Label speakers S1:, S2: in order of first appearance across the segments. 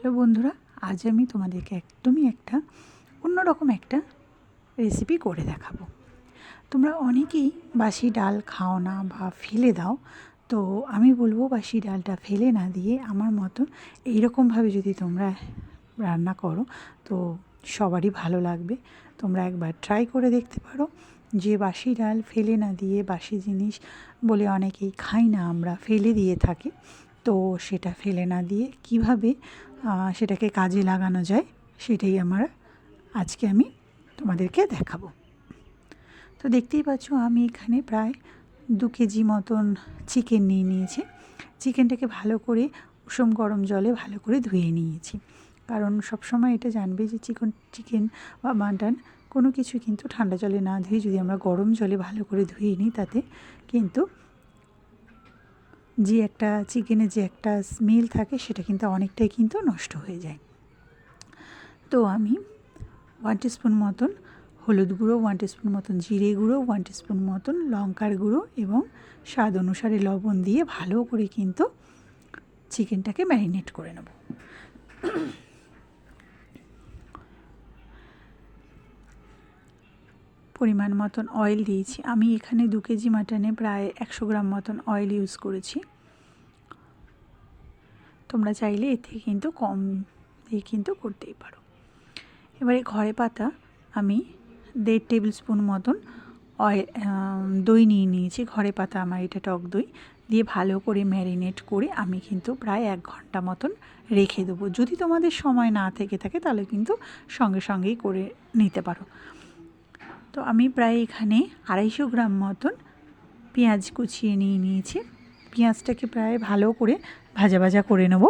S1: Hello বন্ধুরা, আজ আমি তোমাদেরকে একদমই একটা অন্যরকম একটা রেসিপি করে দেখাবো। তোমরা অনেকেই বাসি ডাল খাও না বা ফেলে দাও, তো আমি বলব বাসি ডালটা ফেলে না দিয়ে আমার মতো এইরকমভাবে যদি তোমরা রান্না করো, তো সবারই ভালো লাগবে। তোমরা একবার ট্রাই করে দেখতে পারো যে বাসি ডাল ফেলে না দিয়ে বাসি জিনিস বলে অনেকেই খাই না, আমরা ফেলে দিয়ে থাকি। তো সেটা ফেলে না দিয়ে কীভাবে সেটাকে কাজে লাগানো যায়, সেটাই আমার আজকে আমি তোমাদেরকে দেখাবো। তো দেখতেই পাচ্ছ আমি এখানে প্রায় দু কেজি মতন চিকেন নিয়ে নিয়েছি। চিকেনটাকে ভালো করে উষম গরম জলে ভালো করে ধুয়ে নিয়েছি। কারণ সবসময় এটা জানবে যে চিকেন চিকেন বা মাটন কোনো কিছু কিন্তু ঠান্ডা জলে না ধুয়ে যদি আমরা গরম জলে ভালো করে ধুয়ে নিই, তাতে কিন্তু যে একটা চিকেনে যে একটা স্মেল থাকে, সেটা কিন্তু অনেকটাই কিন্তু নষ্ট হয়ে যায়। তো আমি ওয়ান স্পুন মতন হলুদ গুঁড়ো ওয়ান স্পুন মতন জিরে গুঁড়ো ওয়ান স্পুন মতন লঙ্কার গুঁড়ো এবং স্বাদ অনুসারে লবণ দিয়ে ভালো করে কিন্তু চিকেনটাকে ম্যারিনেট করে নেব। পরিমাণ মতন অয়েল দিয়েছি। আমি এখানে দু কেজি মাটনে প্রায় একশো গ্রাম মতন অয়েল ইউজ করেছি। তোমরা চাইলে থেকে কিন্তু কম দিয়ে কিন্তু করতেই পারো। এবারে ঘরে পাতা আমি দেড় টেবিল স্পুন মতন অয়েল দই নিয়ে নিয়েছি। ঘরে পাতা আমার এটা টক দই। দিয়ে ভালো করে ম্যারিনেট করে আমি কিন্তু প্রায় এক ঘণ্টা মতন রেখে দেবো। যদি তোমাদের সময় না থেকে থাকে তাহলে কিন্তু সঙ্গে সঙ্গেই করে নিতে পারো। তো আমি প্রায় এখানে আড়াইশো গ্রাম মতন পেঁয়াজ কুচিয়ে নিয়ে নিয়েছি। পেঁয়াজটাকে প্রায় ভালো করে ভাজা ভাজা করে নেব।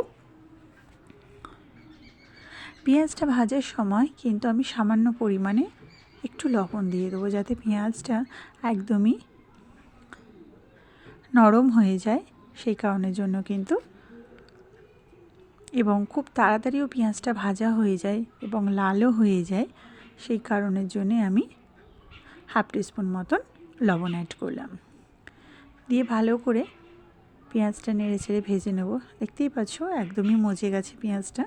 S1: পেঁয়াজটা ভাজার সময় কিন্তু আমি সামান্য পরিমাণে একটু লবণ দিয়ে দেবো যাতে পেঁয়াজটা একদমই নরম হয়ে যায় সেই কারণের জন্য কিন্তু। এবং খুব তাড়াতাড়িও পেঁয়াজটা ভাজা হয়ে যায় এবং লালও হয়ে যায় সেই কারণের জন্যে আমি হাফ টিস্পুন মতন লবণ অ্যাড করলাম। দিয়ে ভালো করে পেঁয়াজটা নেড়ে ছেড়ে ভেজে নেব। দেখতেই পাচ্ছ একদমই মজে গেছে পেঁয়াজটা।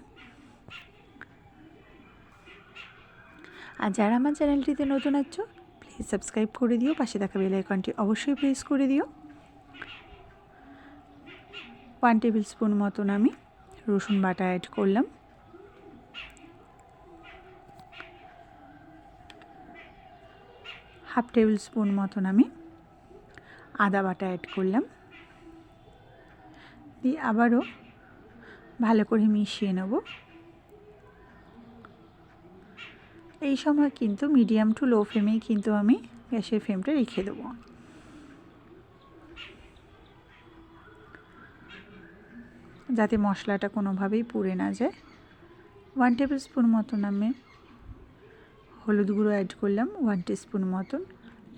S1: আর যারা আমার চ্যানেলটিতে নতুন আছো প্লিজ সাবস্ক্রাইব করে দিও। পাশে থাকা বেল আইকনটি অবশ্যই প্রেস করে দিও। ওয়ান টেবিল স্পুন মতন আমি রসুন বাটা অ্যাড করলাম। হাফ টেবিল স্পুন মতন আমি আদা বাটা অ্যাড করলাম। দিয়ে আবারও ভালো করে মিশিয়ে নেব। এই সময় কিন্তু মিডিয়াম টু লো ফ্লেমেই কিন্তু আমি গ্যাসের ফ্লেমটা রেখে দেবো। যাতে মশলাটা কোনোভাবেই পুড়ে না যায়। ওয়ান টেবিল স্পুন মতন আমি হলুদ গুঁড়ো অ্যাড করলাম ওয়ান স্পুন মতন।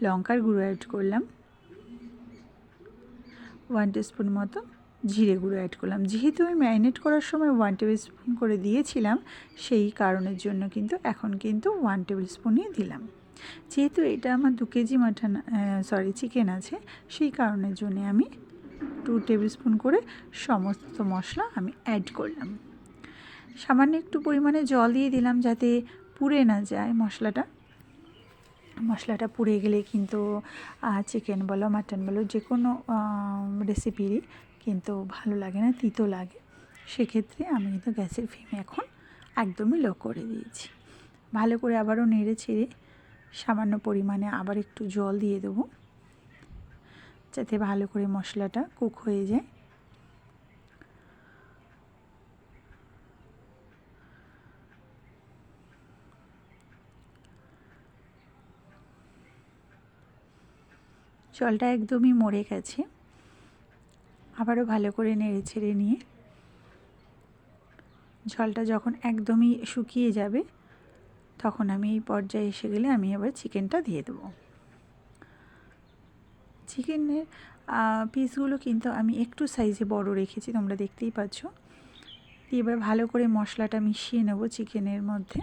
S1: লঙ্কার গুঁড়ো অ্যাড করলাম। ওয়ান স্পুন মতন জিরে গুঁড়ো অ্যাড করলাম। যেহেতু আমি ম্যারিনেট করার সময় ওয়ান টেবিল স্পুন করে দিয়েছিলাম, সেই কারণের জন্য কিন্তু এখন কিন্তু ওয়ান টেবিল স্পুনই দিলাম। যেহেতু এটা আমার দু কেজি মাটন সরি চিকেন আছে, সেই কারণের জন্য আমি টু টেবিল স্পুন করে সমস্ত মশলা আমি অ্যাড করলাম। সামান্য একটু পরিমাণে জল দিয়ে দিলাম যাতে পুড়ে না যায় মশলাটা। মশলাটা পুড়ে গেলে কিন্তু চিকেন বলো মাটন বলো যে কোনো রেসিপিরই কিন্তু ভালো লাগে না, তিতো লাগে। সেক্ষেত্রে আমি কিন্তু গ্যাসের ফ্লেমে এখন একদমই লো করে দিয়েছি। ভালো করে আবারও নেড়ে ছেড়ে সামান্য পরিমাণে আবার একটু জল দিয়ে দেবো। যাতে ভালো করে মশলাটা কুক হয়ে যায়। জলটা একদমই মরে গেছে। আবারও ভালো করে নেড়ে ছেড়ে নিয়ে জলটা যখন একদমই শুকিয়ে যাবে, তখন আমি এই পর্যায়ে এসে গেলে আমি আবার চিকেনটা দিয়ে দেবো। চিকেনের পিসগুলো কিন্তু আমি একটু সাইজে বড় রেখেছি, তোমরা দেখতেই পাচ্ছ। দিয়ে এবার ভালো করে মশলাটা মিশিয়ে নেব চিকেনের মধ্যে।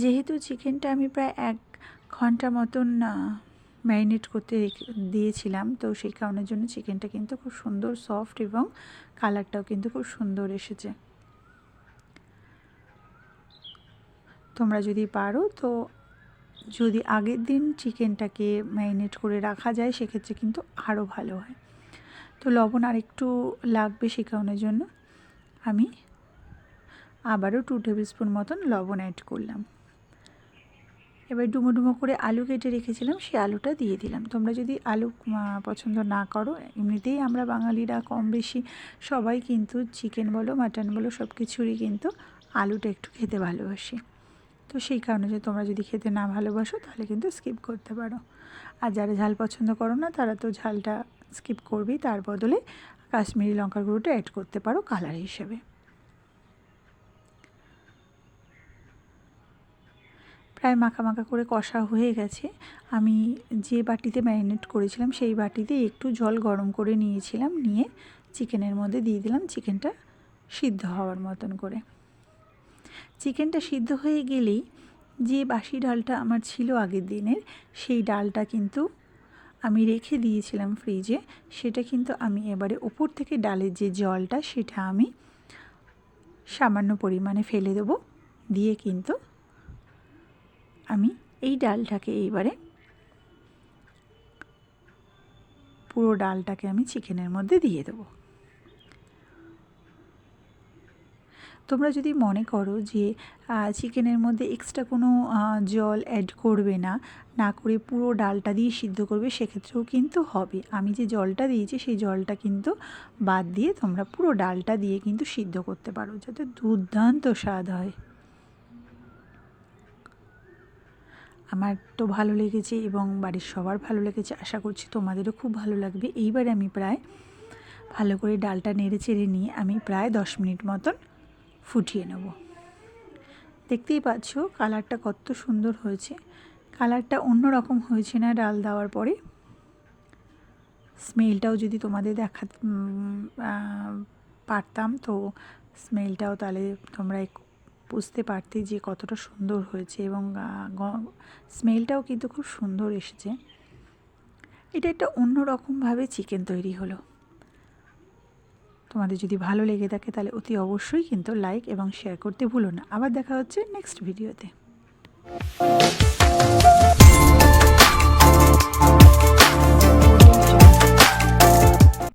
S1: যেহেতু চিকেনটা আমি প্রায় এক ঘণ্টা মতন ম্যারিনেট করতে দিয়েছিলাম। তো সেই কারণের জন্য চিকেনটা কিন্তু খুব সুন্দর সফট এবং কালারটাও কিন্তু খুব সুন্দর এসেছে। তোমরা যদি পারো, তো যদি আগের দিন চিকেনটাকে ম্যারিনেট করে রাখা যায়, সেক্ষেত্রে কিন্তু আরও ভালো হয়। তো লবণ আর একটু লাগবে কারণের জন্য। আমি আবারও টু টেবিল স্পুন মতন লবণ অ্যাড করলাম। এবার ডুমো ডুমো করে আলু কেটে রেখেছিলাম, সেই আলুটা দিয়ে দিলাম। তোমরা যদি আলু পছন্দ না করো, এমনিতেই আমরা বাঙালিরা কম বেশি সবাই কিন্তু চিকেন বলো, মাটন বলো সব কিছুরই কিন্তু আলুটা একটু খেতে ভালোবাসি। তো সেই কারণে যে তোমরা যদি খেতে না ভালোবাসো, তাহলে কিন্তু স্কিপ করতে পারো। আর যারা ঝাল পছন্দ করো না, তারা তো ঝালটা স্কিপ করবেই, তার বদলে কাশ্মীরি লঙ্কার গুঁড়োটা অ্যাড করতে পারো কালার হিসেবে। প্রায় মাখা মাখা করে কষা হয়ে গেছে। আমি যে বাটিতে ম্যারিনেট করেছিলাম, সেই বাটিতে একটু জল গরম করে নিয়েছিলাম, নিয়ে চিকেনের মধ্যে দিয়ে দিলাম চিকেনটা সিদ্ধ হওয়ার মতন করে। চিকেনটা সিদ্ধ হয়ে গেলেই যে বাসি ডালটা আমার ছিল আগের দিনের, সেই ডালটা কিন্তু আমি রেখে দিয়েছিলাম ফ্রিজে। সেটা কিন্তু আমি এবারে ওপর থেকে ডালের যে জলটা, সেটা আমি সামান্য পরিমাণে ফেলে দেবো। দিয়ে কিন্তু আমি এই ডালটাকে এইবারে পুরো ডালটাকে আমি চিকেনের মধ্যে দিয়ে দেবো। তোমরা যদি মনে করো যে চিকেনের মধ্যে এক্সট্রা কোনো জল অ্যাড করবে না না করে পুরো ডালটা দিয়ে সিদ্ধ করবে, সেক্ষেত্রেও কিন্তু হবে। আমি যে জলটা দিয়েছি, সেই জলটা কিন্তু বাদ দিয়ে তোমরা পুরো ডালটা দিয়ে কিন্তু সিদ্ধ করতে পারো, যাতে দুর্দান্ত স্বাদ হয়। আমার তো ভালো লেগেছে এবং বাড়ির সবার ভালো লেগেছে, আশা করছি তোমাদেরও খুব ভালো লাগবে। এইবারে আমি প্রায় ভালো করে ডালটা নেড়ে চেড়ে নিয়ে আমি প্রায় দশ মিনিট মতন ফুটিয়ে নেব। দেখতেই পাচ্ছ কালারটা কত সুন্দর হয়েছে। কালারটা অন্য রকম হয়েছে না ডাল দেওয়ার পরে। স্মেলটাও যদি তোমাদের দেখা পারতাম তো স্মেলটাও তাহলে তোমরা বুঝতে পারতে যে কতটা সুন্দর হয়েছে এবং স্মেলটাও কিন্তু খুব সুন্দর এসেছে। এটা একটা অন্য রকমভাবে চিকেন তৈরি হলো। তোমাদের যদি ভালো লেগে থাকে তাহলে অতি অবশ্যই কিন্তু লাইক এবং শেয়ার করতে ভুলো না। আবার দেখা হচ্ছে নেক্সট ভিডিওতে।